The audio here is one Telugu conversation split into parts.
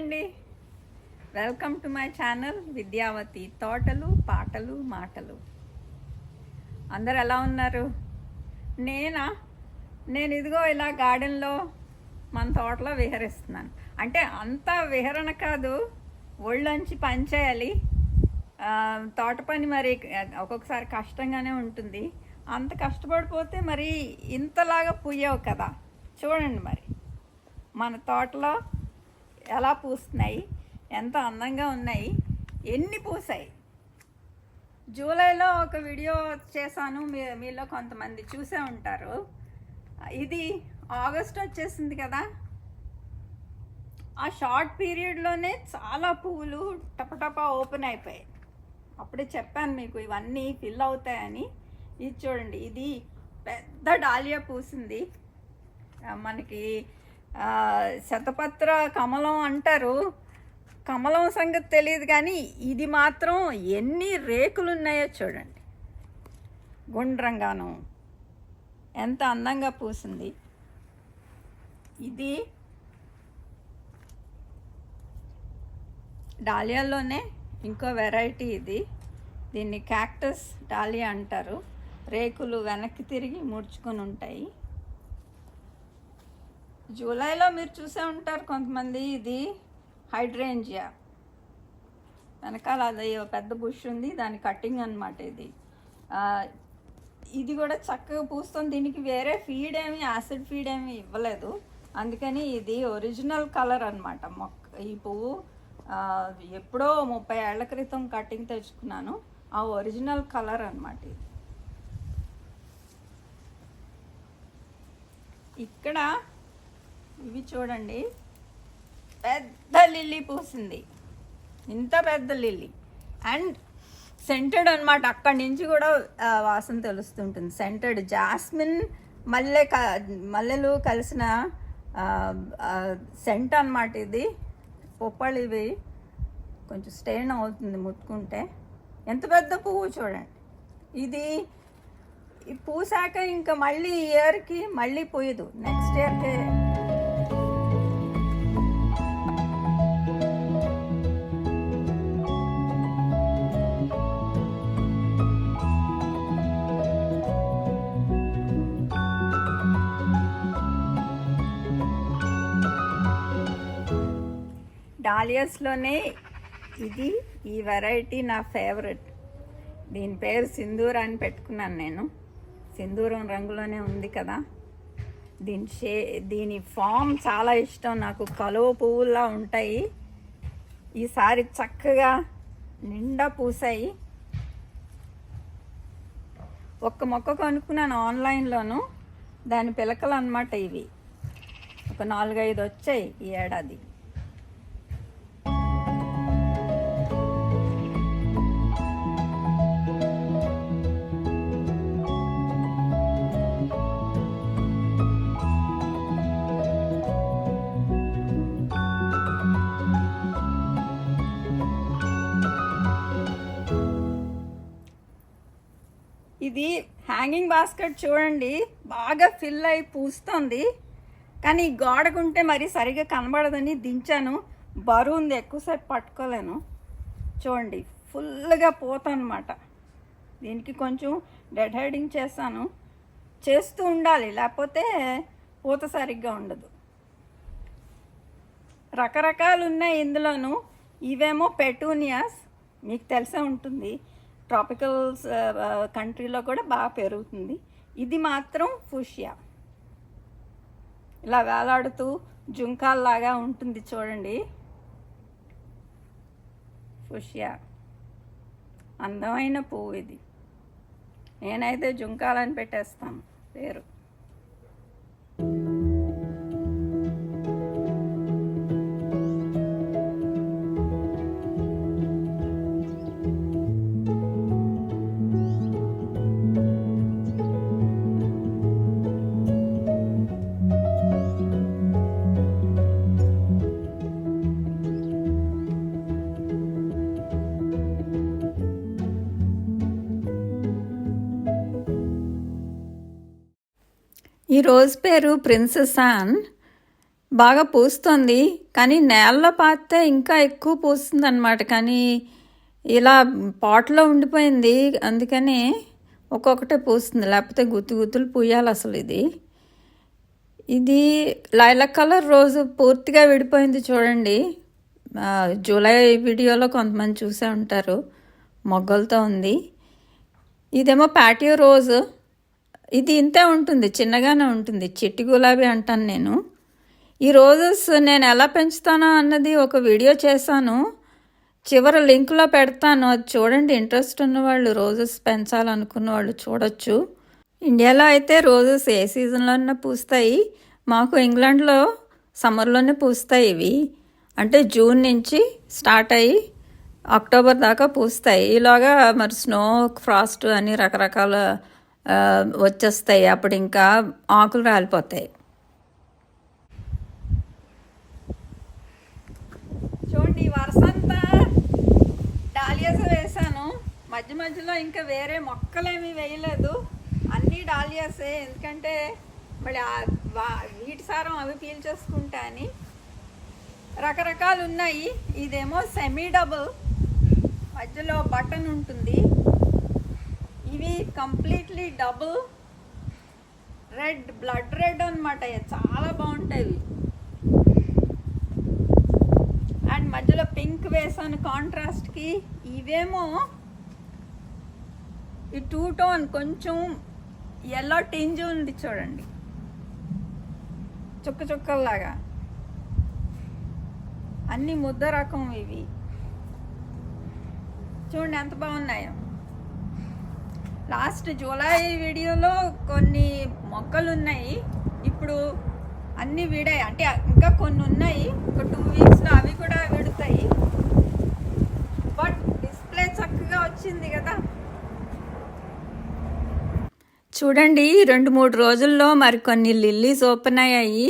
అండి. Welcome to my channel Vidyavathi తోటలు పాటలు మాటలు. అందరు ఎలా ఉన్నారు? నేనా? నేను ఇదిగో ఇలా గార్డెన్లో మన తోటలో విహరిస్తున్నాను. అంటే అంత విహరణ కాదు. ఒళ్ళొంచి పని చేయాలి. తోట పని మరి ఒక్కొక్కసారి కష్టంగానే ఉంటుంది. అంత కష్టపడిపోతే మరి ఇంతలాగా పుయ్యవు కదా. చూడండి మరి. మన తోటలో ఎలా పూస్తున్నాయి ఎంత అందంగా ఉన్నాయి ఎన్ని పూసాయి. జూలైలో ఒక వీడియో చేశాను మీ మీలో కొంతమంది చూసే ఉంటారు. ఇది ఆగస్ట్ వచ్చేసింది కదా. ఆ షార్ట్ పీరియడ్లోనే చాలా పువ్వులు టపటపా ఓపెన్ అయిపోయాయి. అప్పుడే చెప్పాను మీకు ఇవన్నీ ఫిల్ అవుతాయని. ఇది చూడండి ఇది పెద్ద డాలియా పూసింది. మనకి శతపత్ర కమలం అంటారు. కమలం సంగతి తెలియదు కానీ ఇది మాత్రం ఎన్ని రేకులు ఉన్నాయో చూడండి. గుండ్రంగాను. ఎంత అందంగా పూసింది. ఇది డాలియాలోనే ఇంకో వెరైటీ ఇది. దీన్ని క్యాక్టస్ డాలియా అంటారు. రేకులు వెనక్కి తిరిగి ముడుచుకొని ఉంటాయి. జూలైలో మీరు చూసే ఉంటారు కొంతమంది ఇది హైడ్రేంజియా. వెనకాల అది పెద్ద బుష్ ఉంది దాని కటింగ్ అనమాట ఇది. ఇది కూడా చక్కగా పూస్తుంది. దీనికి వేరే ఫీడ్ ఏమి యాసిడ్ ఫీడ్ ఏమి ఇవ్వలేదు. అందుకని ఇది ఒరిజినల్ కలర్ అనమాట మొక్క ఈ పువ్వు ఎప్పుడో ముప్పై ఏళ్ళ క్రితం కటింగ్ తెచ్చుకున్నాను. ఆ ఒరిజినల్ కలర్ అనమాట ఇది. ఇక్కడ ఇవి చూడండి. పెద్ద లిల్లీ పూసింది. ఇంత పెద్ద లిల్లీ. అండ్ సెంటెడ్ అనమాట అక్కడి నుంచి కూడా వాసన తెలుస్తుంటుంది. సెంటెడ్ జాస్మిన్ మల్లె క మల్లెలు కలిసిన సెంట్ అనమాట ఇది. పొప్పలు ఇవి. కొంచెం స్టెయిన్ అవుతుంది ముట్టుకుంటే. ఎంత పెద్ద పువ్వు చూడండి. ఇది పూసాక ఇంకా మళ్ళీ ఇయర్కి మళ్ళీ పోయదు. నెక్స్ట్ ఇయర్కి డాలియస్లోనే ఇది ఈ వెరైటీ నా ఫేవరెట్. దీని పేరు సింధూర అని పెట్టుకున్నాను నేను. సింధూరం రంగులోనే ఉంది కదా. దీని షే దీని ఫామ్ చాలా ఇష్టం నాకు. కలువ పువ్వుల్లా ఉంటాయి. ఈసారి చక్కగా నిండా పూసాయి. ఒక్క మొక్క కొనుక్కున్నాను ఆన్లైన్లోను. దాని పిలకలు అన్నమాట ఇవి. ఒక నాలుగైదు వచ్చాయి ఈ ఏడాది. ఇది హ్యాంగింగ్ బాస్కెట్ చూడండి. బాగా ఫిల్ అయి పూస్తుంది. కానీ ఈ గోడకుంటే మరి సరిగా కనబడదని దించాను. బరువు ఉంది ఎక్కువసేపు పట్టుకోలేను. చూడండి ఫుల్గా పోతానమాట దీనికి కొంచెం డెడ్ హెడింగ్ చేస్తాను. చేస్తూ ఉండాలి లేకపోతే పూత సరిగ్గా ఉండదు. రకరకాలు ఉన్నాయి ఇందులోను. ఇవేమో పెటూనియాస్ మీకు తెలిసే ఉంటుంది. ట్రాపికల్ కంట్రీలో uh, uh, కూడా బాగా పెరుగుతుంది. ఇది మాత్రం ఫుషియా ఇలా వేలాడుతూ జుంకాల్లాగా ఉంటుంది చూడండి. ఫుషియా అందమైన పువ్వు ఇది. నేనైతే జుంకాలని పెట్టేస్తాను. పేరు. ఈ రోజ్ పేరు ప్రిన్సెస్ ఆన్ బాగా పూస్తుంది కానీ నేలలో పాతే ఇంకా ఎక్కువ పూస్తుంది అనమాట కానీ ఇలా పాట్లో ఉండిపోయింది అందుకని ఒక్కొక్కటే పూస్తుంది. లేకపోతే గుత్తు గుత్తులు పూయాలి అసలు ఇది. ఇది లైలక్ కలర్ రోజు పూర్తిగా విడిపోయింది చూడండి. జూలై వీడియోలో కొంతమంది చూసే ఉంటారు. మొగ్గలతో ఉంది. ఇదేమో పాటియో రోజు. ఇది ఇంతే ఉంటుంది చిన్నగానే ఉంటుంది. చిట్టి గులాబీ అంటాను నేను. ఈ రోజెస్ నేను ఎలా పెంచుతానో అన్నది ఒక వీడియో చేశాను. చివరి లింక్లో పెడతాను. అది చూడండి ఇంట్రెస్ట్ ఉన్నవాళ్ళు రోజెస్ పెంచాలనుకున్న వాళ్ళు చూడొచ్చు. ఇండియాలో అయితే రోజెస్ ఏ సీజన్లోనే పూస్తాయి. మాకు ఇంగ్లాండ్లో సమ్మర్లోనే పూస్తాయి ఇవి. అంటే జూన్ నుంచి స్టార్ట్ అయ్యి అక్టోబర్ దాకా పూస్తాయి. ఇలాగా మరి స్నో ఫ్రాస్ట్ అని రకరకాల వచ్చేస్తాయి. అప్పుడు ఇంకా ఆకులు రాలిపోతాయి. చూడండి వరసంతా డాలియాస్ వేసాను. మధ్య మధ్యలో ఇంకా వేరే మొక్కలేమి వేయలేదు. అన్నీ డాలియాసే. ఎందుకంటే మళ్ళీ వా- వీటి సారం అవి పీల్చేసుకుంటా అని. రకరకాలు ఉన్నాయి ఇదేమో సెమీ డబుల్. మధ్యలో బటన్ ఉంటుంది. ఇవి completely double red blood red అనమాట చాలా బాగుంటాయి అండ్ మధ్యలో పింక్ వేసాను కాంట్రాస్ట్కి ఇవేమో ఈ టూ టోన్ కొంచెం ఎల్లో టింజ్ ఉంది చూడండి. చుక్క చుక్కల్లాగా. అన్ని ముద్ద రకం ఇవి. చూడండి ఎంత బాగున్నాయో. లాస్ట్ జూలై వీడియోలో కొన్ని మొక్కలు ఉన్నాయి ఇప్పుడు అన్నీ విడాయి. అంటే ఇంకా కొన్ని ఉన్నాయి ఒక టూ వీక్స్లో అవి కూడా విడుతాయి. బట్ డిస్ప్లే చక్కగా వచ్చింది కదా. చూడండి రెండు మూడు రోజుల్లో మరికొన్ని లిల్లీస్ ఓపెన్ అయ్యాయి.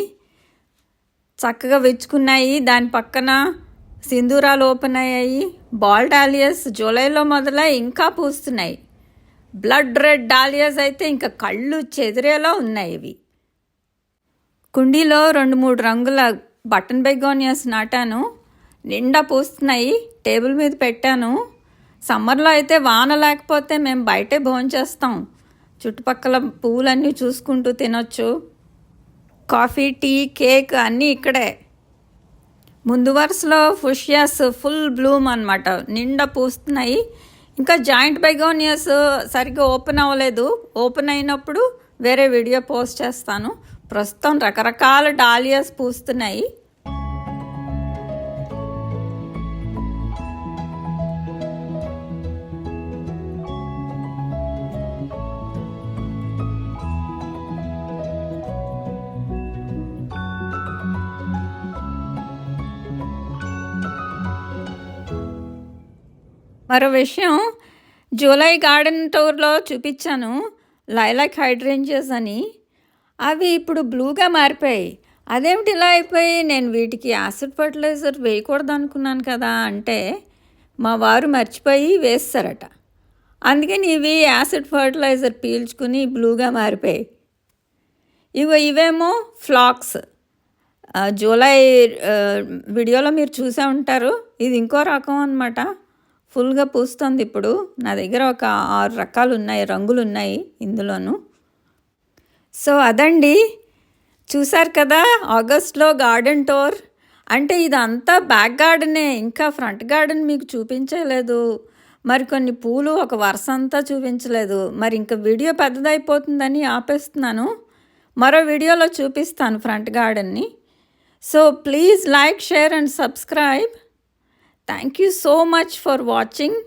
చక్కగా విచ్చుకున్నాయి. దాని పక్కన సింధూరాలు ఓపెన్ అయ్యాయి. బాల్ డాలియస్ జూలైలో మొదలై ఇంకా పూస్తున్నాయి. బ్లడ్ రెడ్ డాలియాస్ అయితే ఇంకా కళ్ళు చెదిరేలా ఉన్నాయి ఇవి. కుండీలో రెండు మూడు రంగుల బటన్ బెగోనియాస్ నాటాను. నిండా పూస్తున్నాయి. టేబుల్ మీద పెట్టాను. సమ్మర్లో అయితే వాన లేకపోతే మేము బయటే భోంచేస్తాం. చుట్టుపక్కల పువ్వులన్నీ చూసుకుంటూ తినొచ్చు. కాఫీ టీ కేక్ అన్నీ ఇక్కడే. ముందు వరుసలో ఫుషియాస్ ఫుల్ బ్లూమ్ అనమాట నిండా పూస్తున్నాయి. ఇంకా జాయింట్ బెగోనియస్ సరిగ్గా ఓపెన్ అవ్వలేదు. ఓపెన్ అయినప్పుడు వేరే వీడియో పోస్ట్ చేస్తాను. ప్రస్తుతం రకరకాల డాలియాస్ పూస్తున్నాయి. మరో విషయం జూలై గార్డెన్ టూర్లో చూపించాను లైలాక్ హైడ్రేంజెస్ అని. అవి ఇప్పుడు బ్లూగా మారిపోయాయి. అదేమిటి ఇలా అయిపోయి నేను వీటికి యాసిడ్ ఫర్టిలైజర్ వేయకూడదు అనుకున్నాను కదా అంటే మా వారు మర్చిపోయి వేస్తారట. అందుకని ఇవి యాసిడ్ ఫర్టిలైజర్ పీల్చుకుని బ్లూగా మారిపోయాయి. ఇవి ఇవేమో ఫ్లాక్స్. జూలై వీడియోలో మీరు చూసే ఉంటారు. ఇది ఇంకో రకం అనమాట ఫుల్గా పూస్తుంది ఇప్పుడు. నా దగ్గర ఒక ఆరు రకాలు ఉన్నాయి రంగులు ఉన్నాయి ఇందులోను. సో అదండి. చూసారు కదా ఆగస్ట్లో గార్డెన్ టోర్. అంటే ఇదంతా బ్యాక్ గార్డెనే ఇంకా ఫ్రంట్ గార్డెన్ మీకు చూపించలేదు. మరి కొన్ని పూలు ఒక వరుస అంతా చూపించలేదు. మరి ఇంకా వీడియో పెద్దదైపోతుందని ఆపేస్తున్నాను. మరో వీడియోలో చూపిస్తాను front గార్డెన్ని. So please like share and subscribe. Thank you so much for watching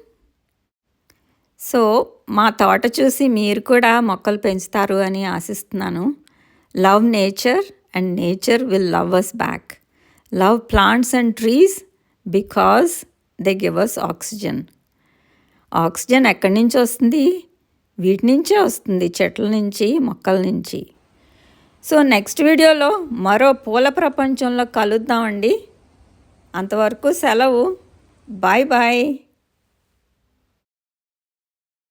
so మా తోట చూసి మీరు కూడా మొక్కలు పెంచుతారు అని ఆశిస్తున్నాను. Love nature and nature will love us back love plants and trees because they give us oxygen oxygen ఎక్కడి నుంచి వస్తుంది? వీటి నుంచే వస్తుంది చెట్ల నుంచి మొక్కల నుంచి. సో నెక్స్ట్ వీడియోలో మరో పూల ప్రపంచంలో కలుద్దామండి. అంతవరకు సెలవు. Bye bye.